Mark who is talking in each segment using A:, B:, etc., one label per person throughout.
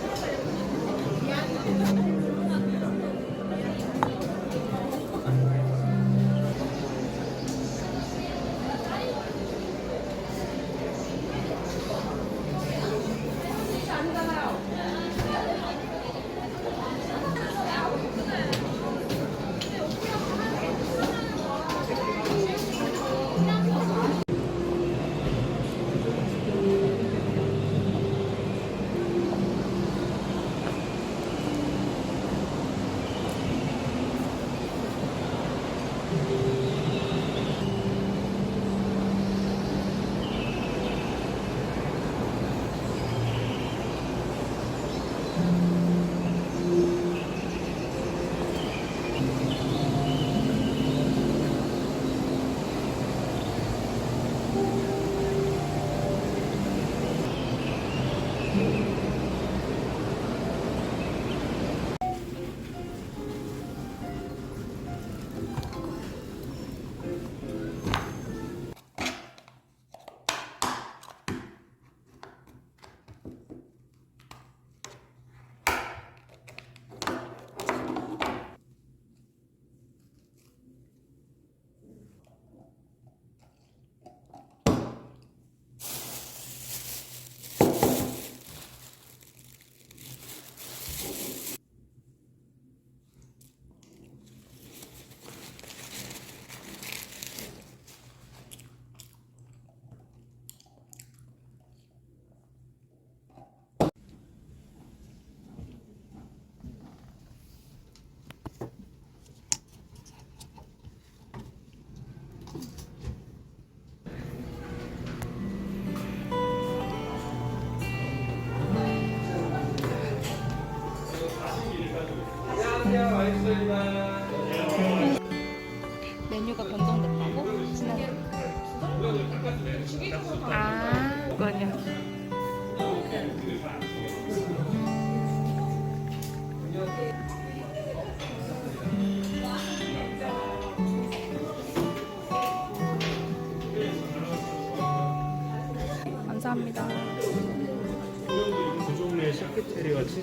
A: Thank you.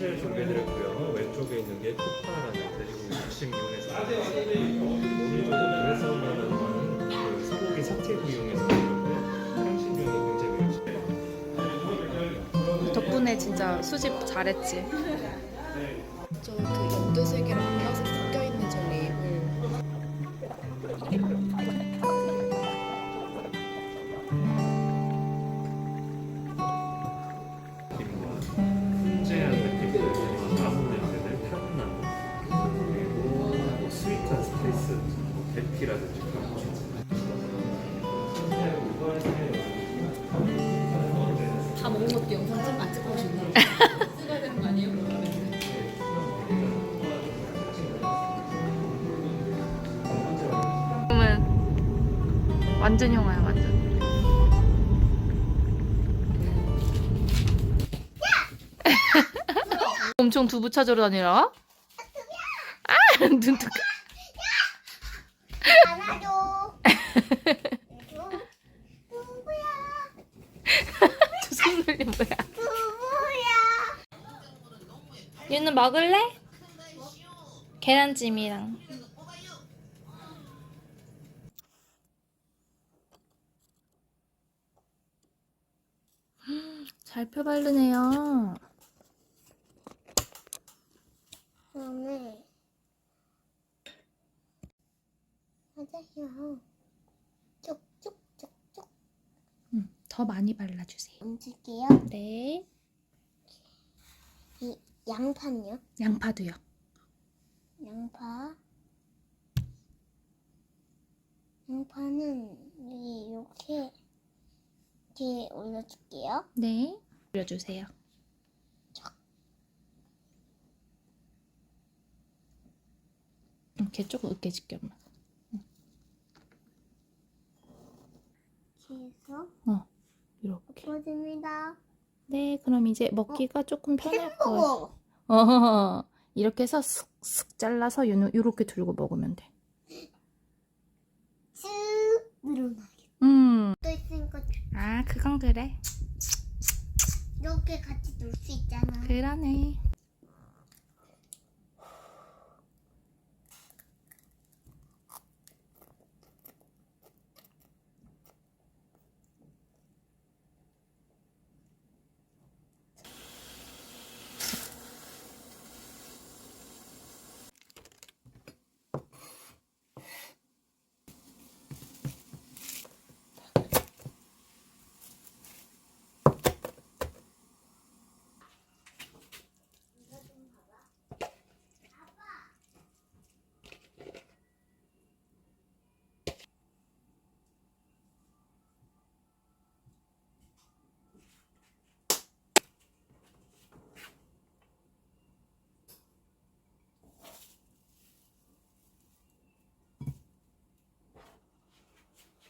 A: 치즈를 준비해드렸고요. 왼쪽에 있는 게 쿠파라는 돼지고기 육식 이용해서 오른쪽은 그 소고기 사태구 이용해서. 향신료는 굉장히.
B: 덕분에 진짜 수집 잘했지. 완전 영화야 완전. 엄청 두부 찾으러 다니라? 아, 눈뜨.
C: 안아줘. 누구야?
B: 저 손놀림 뭐야?
C: 누구야?
B: 얘는 먹을래? 계란찜이랑. 잘 펴 바르네요.
C: 오늘 맞아요. 쭉쭉쭉쭉
B: 음, 더 많이 발라주세요.
C: 얹을게요.
B: 네.
C: 이 양파는요?
B: 양파도요.
C: 양파. 양파는 이렇게 이렇게 올려줄게요.
B: 네. 올려주세요. 이렇게 조금 으깨질게 엄마.
C: 이렇게 해서
B: 어, 이렇게.
C: 부어줍니다.
B: 네, 그럼 이제 먹기가 조금 편할 거예요.
C: 햄버거.
B: 어, 이렇게 해서 쓱쓱 잘라서 요, 요렇게 들고 먹으면 돼.
C: 쭉 있으니까
B: 아, 그건 그래.
C: 이렇게 같이 놀 수 있잖아.
B: 그러네.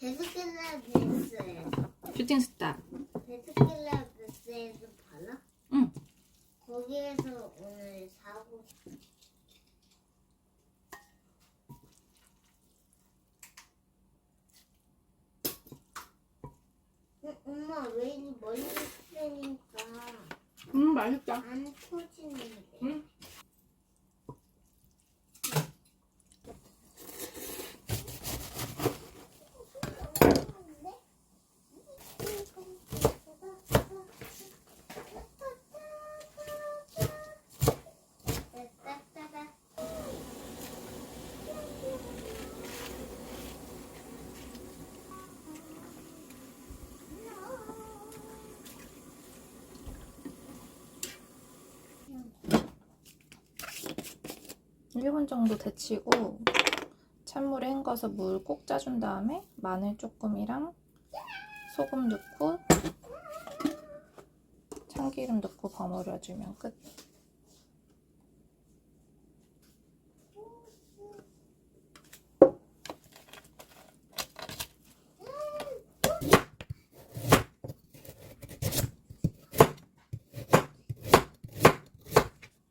C: 베스킨라빈스에서
B: 슈팅 스타.
C: 베스킨라빈스에서 팔아?
B: 응.
C: 거기에서 오늘 사고 싶어. 어, 엄마 왜 이리 멀리 있으니까
B: 음 맛있다.
C: 안 터지
B: 1분 정도 데치고 찬물에 헹궈서 물 꼭 짜준 다음에 마늘 조금이랑 소금 넣고 참기름 넣고 버무려주면 끝.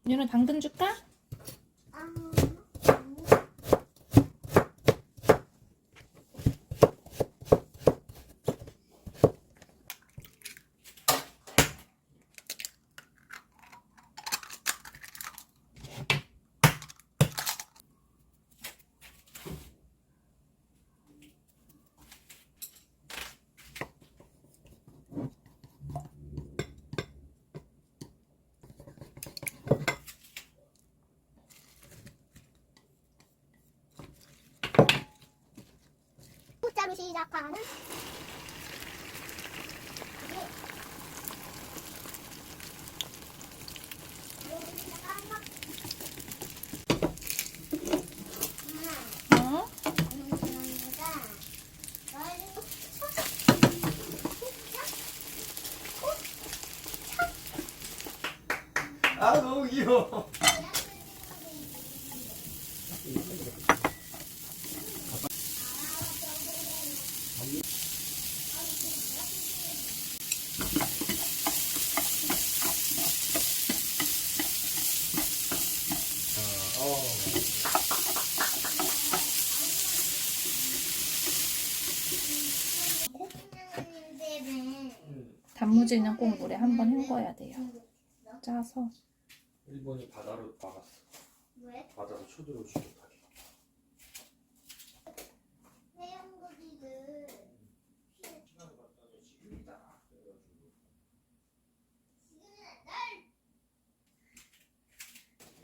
B: 얘는 당근 줄까?
C: 숫자로 시작하는
B: 응?
A: 아 너무 귀여워.
B: 단무지는 꼭 물에 한 번 헹궈야 돼요. 짜서.
A: 일본이 바다로 막았어.
C: 왜?
A: 바다로 쳐들어 주겠다게.
C: 해양고기를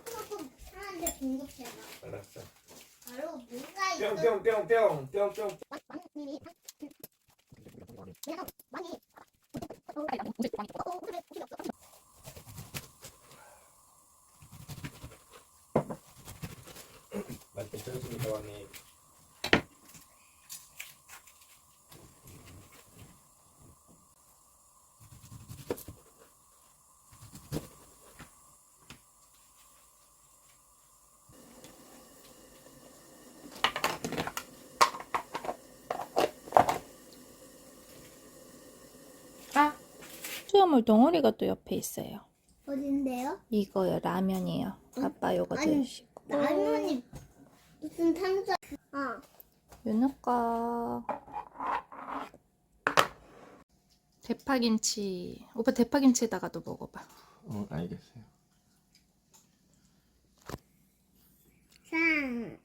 C: 조금 사람한테 공급해봐.
A: 알았어.
C: 바로 뭐가 있어?
A: 뿅뿅뿅뿅 뿅뿅.
C: 많이 많이
A: 맛있게 쳤습니다 왕님.
B: 수돗물 덩어리가 또 옆에 있어요.
C: 어딘데요?
B: 이거요, 라면이에요. 아빠 요거 드시고.
C: 라면이 무슨 탄수? 어.
B: 윤우 거. 대파김치. 오빠 대파김치에다가도 먹어봐.
A: 어 알겠어요.
C: 상.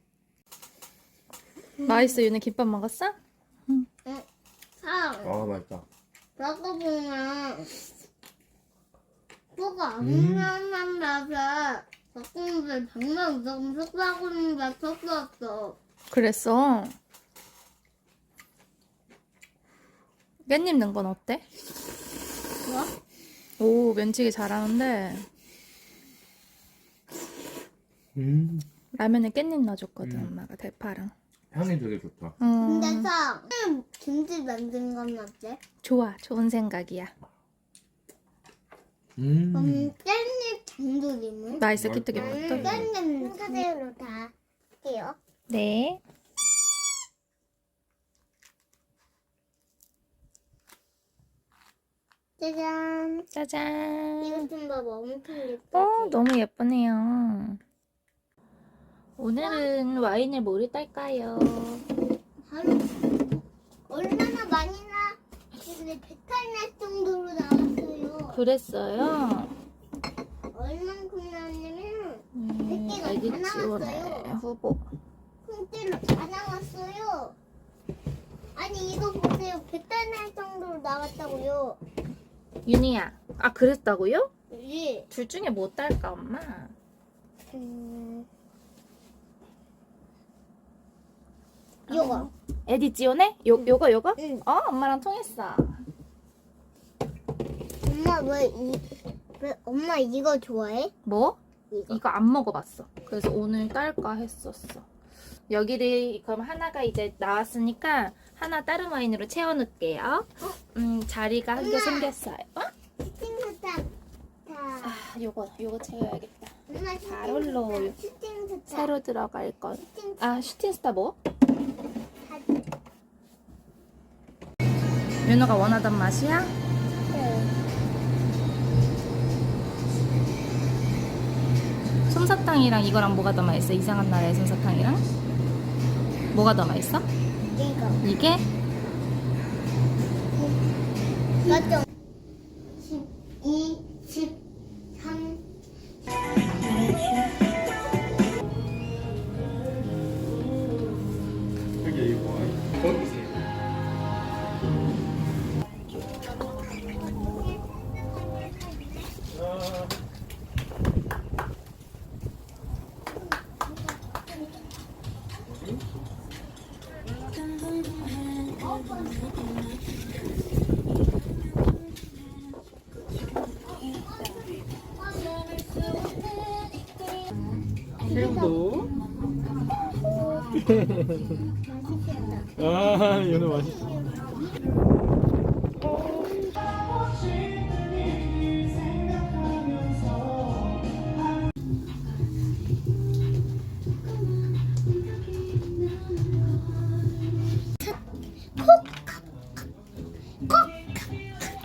B: 맛있어, 윤우 김밥 먹었어?
C: 상.
A: 아 맛있다.
C: 먹어보면 뭐가 안 맛에 닭고기를 정말 너무 게 섞였어.
B: 그랬어. 깻잎 넣은 건 어때?
C: 뭐?
B: 오, 면치기 잘하는데
A: 음
B: 라면에 깻잎 넣어줬거든,
A: 음.
B: 엄마가 대파랑.
A: 향이 되게 좋다.
B: 음,
C: 근데 서 김치 만든 건 어때?
B: 좋아, 좋은 생각이야.
A: 음.
C: 깻잎 장조림은?
B: 맛있어, 음,
A: 맛있다.
B: 기특이
C: 깻잎 사대로 다 할게요.
B: 네.
C: 짜잔.
B: 짜잔.
C: 이거 좀 봐봐, 엄청 예뻐.
B: 어, 너무 예쁘네요. 오늘은 와인을 뭐를 딸까요?
C: 바로 얼마나 많이 나? 근데 배탈 날 정도로 나왔어요.
B: 그랬어요.
C: 얼만큼 나왔냐면
B: 음,
C: 몇 개가 다
B: 에디지온의
C: 나왔어요.
B: 후보.
C: 콩대로 다 나왔어요. 아니 이거 보세요. 배탈 날 정도로 나왔다고요.
B: 윤희야. 아, 그랬다고요?
C: 예.
B: 둘 중에 뭐 딸까, 엄마?
C: 음. 이거.
B: 에디지온의? 요, 요거, 요거?
C: 응.
B: 어, 엄마랑 통했어.
C: 엄마 왜 이? 왜 엄마 이거 좋아해?
B: 뭐?
C: 이거.
B: 이거 안 먹어봤어. 그래서 오늘 딸까 했었어. 여기를 그럼 하나가 이제 나왔으니까 하나 다른 와인으로 채워놓을게요. 음 자리가 한 개
C: 엄마.
B: 생겼어요. 어?
C: 스팅스타. 다.
B: 아 요거 요거 채워야겠다.
C: 엄마
B: 잘 올라오요.
C: 스팅스타. 스팅스타.
B: 새로 들어갈 건.
C: 스팅스타.
B: 아 슈팅스타 뭐? 윤호가 원하던 맛이야? 솜사탕이랑 이거랑 뭐가 더 맛있어? 이상한 나라의 솜사탕이랑? 뭐가 더 맛있어?
C: 이거.
B: 이게?
C: 맞죠?
A: 아, 얘는 맛있어.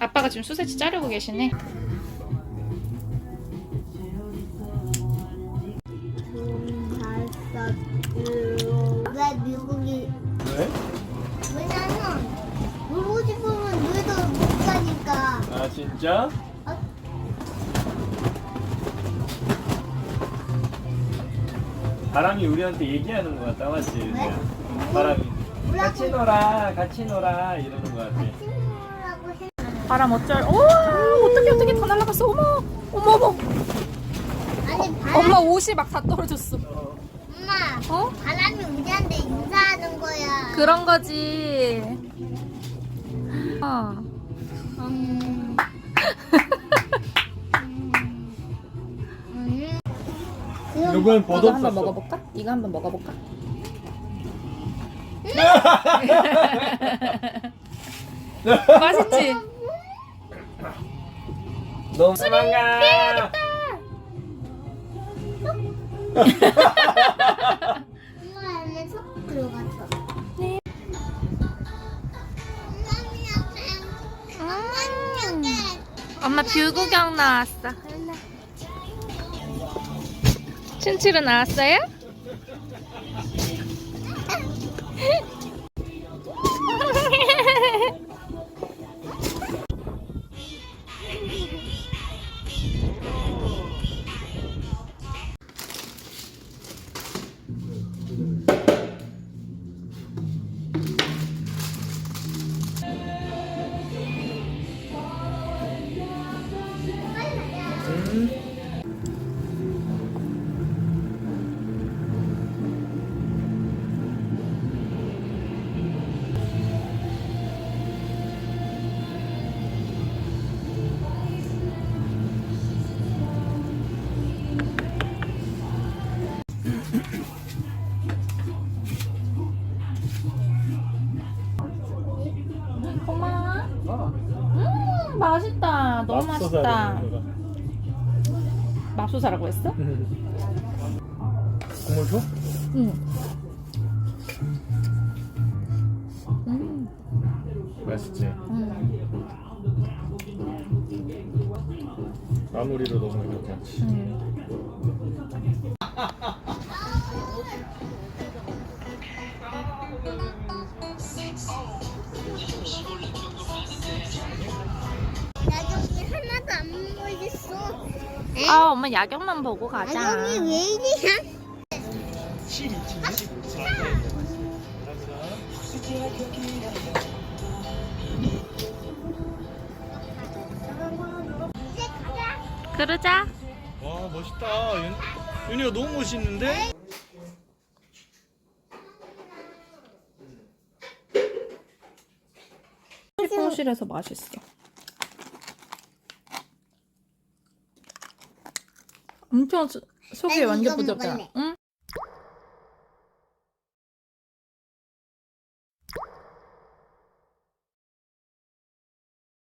B: 아빠가 지금 소세지 자르고 계시네.
C: 왜 미국이
A: 왜?
C: 왜냐면 놀고 싶으면 놀도 못 가니까
A: 아, 진짜? 바람이 우리한테 얘기하는 것 같다, 맞지?
C: 왜?
A: 바람이. 같이 놀아, 같이 놀아, 이러는 것 같아.
C: 해
B: 바람 어쩔? 우와 어떻게 어떻게 다 날라갔어? 어머 어머 어머
C: 아니 바람
B: 엄마 옷이 막 다 떨어졌어.
C: 엄마
B: 어?
C: 바람이 우리한테 인사하는 거야
B: 그런 거지. 어.
C: 음. 음.
A: 이건
B: 이거
A: 버섯
B: 한번
A: 썼어.
B: 먹어볼까? 이거 한번 먹어볼까? 맛있지?
A: 너무 도망가.
C: 엄마
B: 뷰 구경 나왔어. 춘추로 나왔어요? 맛있다. 맙소사라고 했어?
A: 국물 줘?
B: 응. 음,
A: 맛있지.
B: 음.
A: 마무리로 너무 괜찮지.
B: 음.
C: 보였어.
B: 아 엄마 야경만 보고 가자.
C: 나중에 왜 이리야?
B: 그러자.
D: 와 멋있다. 윤, 윤이가 너무 멋있는데?
B: 실공실에서 맛있어. 엄청 소- 속이
C: 난
B: 완전.
C: 먹을래.
B: 응?